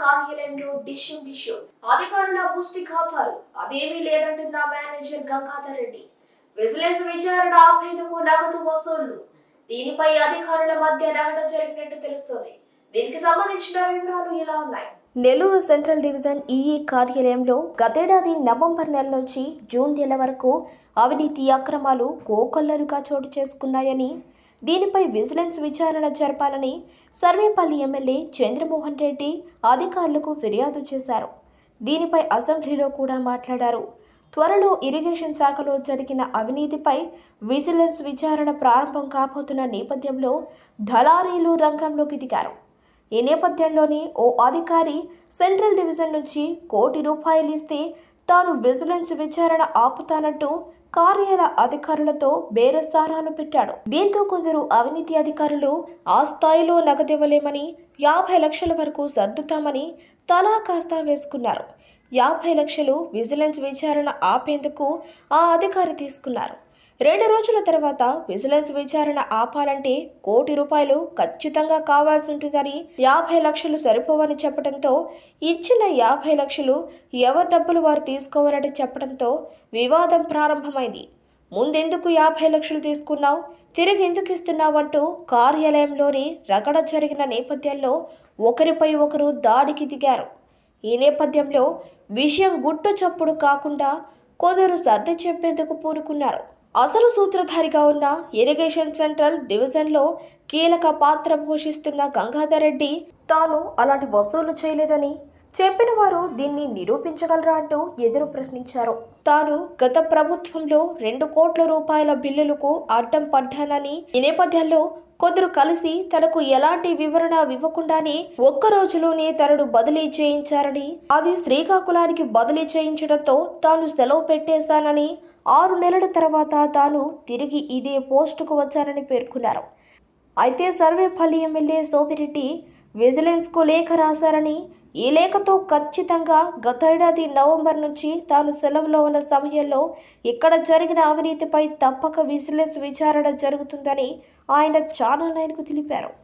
కార్యాలయంలో డిష్యూ డిష్యూ అధికారుల పుష్టి ఖాతాలు. అదేమీ లేదంటున్న మేనేజర్ గంగాధర్ రెడ్డి. విజిలెన్స్ విచారణ ఆపేందుకు నగదు వసూళ్ళు. దీనిపై అధికారుల మధ్య రగడ జరిగినట్టు తెలుస్తోంది. దీనికి సంబంధించిన వివరాలు ఇలా ఉన్నాయి. నెల్లూరు సెంట్రల్ డివిజన్ ఈఈ కార్యాలయంలో గతేడాది నవంబర్ నెల నుంచి జూన్ నెల వరకు అవినీతి అక్రమాలు కోకొల్లలుగా చోటు చేసుకున్నాయని దీనిపై విజిలెన్స్ విచారణ జరపాలని సర్వేపల్లి ఎమ్మెల్యే చంద్రమోహన్ రెడ్డి అధికారులకు ఫిర్యాదు చేశారు. దీనిపై అసెంబ్లీలో కూడా మాట్లాడారు. త్వరలో ఇరిగేషన్ శాఖలో జరిగిన అవినీతిపై విజిలెన్స్ విచారణ ప్రారంభం కాబోతున్న నేపథ్యంలో దళారీలు రంగంలోకి దిగారు. ఈ నేపథ్యంలోనే ఓ అధికారి సెంట్రల్ డివిజన్ నుంచి కోటి రూపాయలు ఇస్తే తాను విజిలెన్స్ విచారణ ఆపుతానంటూ కార్యాలయ అధికారులతో బేరసారాలు పెట్టాడు. దీంతో కొందరు అవినీతి అధికారులు ఆ స్థాయిలో నగదివ్వలేమని యాభై లక్షల వరకు సర్దుతామని తలా కాస్తా వేసుకున్నారు. యాభై లక్షలు విజిలెన్స్ విచారణ ఆపేందుకు ఆ అధికారి తీసుకున్నారు. రెండు రోజుల తర్వాత విజిలెన్స్ విచారణ ఆపాలంటే కోటి రూపాయలు ఖచ్చితంగా కావాల్సి ఉంటుందని యాభై లక్షలు సరిపోవని చెప్పడంతో ఇచ్చిన యాభై లక్షలు ఎవరి డబ్బులు వారు తీసుకోవాలని చెప్పడంతో వివాదం ప్రారంభమైంది. ముందెందుకు యాభై లక్షలు తీసుకున్నావు? తిరిగి ఎందుకు ఇస్తున్నావు అంటూ కార్యాలయంలోని రగడ జరిగిన నేపథ్యంలో ఒకరిపై ఒకరు దాడికి దిగారు. ఈ నేపథ్యంలో విషయం గుట్టు చప్పుడు కాకుండా కొందరు సర్ది చెప్పేందుకు పూనుకున్నారు. అసలు సూత్రధారిగా ఉన్న ఇరిగేషన్ సెంట్రల్ డివిజన్లో కీలక పాత్ర పోషిస్తున్న గంగాధర్ రెడ్డి తాను అలాంటి వసూలు చేయలేదని చెప్పిన వారు దీన్ని నిరూపించగలరా అంటూ ఎదురు ప్రశ్నించారు. తాను గత ప్రభుత్వంలో రెండు కోట్ల రూపాయల బిల్లులకు అడ్డం పడ్డానని ఈ నేపథ్యంలో కొందరు కలిసి తనకు ఎలాంటి వివరణ ఇవ్వకుండానే ఒక్క రోజులోనే తనను బదిలీ చేయించారని అది శ్రీకాకుళానికి బదిలీ చేయించడంతో తాను సెలవు పెట్టేశానని ఆరు నెలల తర్వాత తాను తిరిగి ఇదే పోస్టుకు వచ్చానని పేర్కొన్నారు. అయితే సర్వేపల్లి ఎమ్మెల్యే సోమిరెడ్డి విజిలెన్స్కు లేఖ రాశారని ఈ లేఖతో ఖచ్చితంగా గతేడాది నవంబర్ నుంచి తాను సెలవులో ఉన్న సమయంలో ఇక్కడ జరిగిన అవినీతిపై తప్పక విజిలెన్స్ విచారణ జరుగుతుందని ఆయన ఛానల్ నైన్కు తెలిపారు.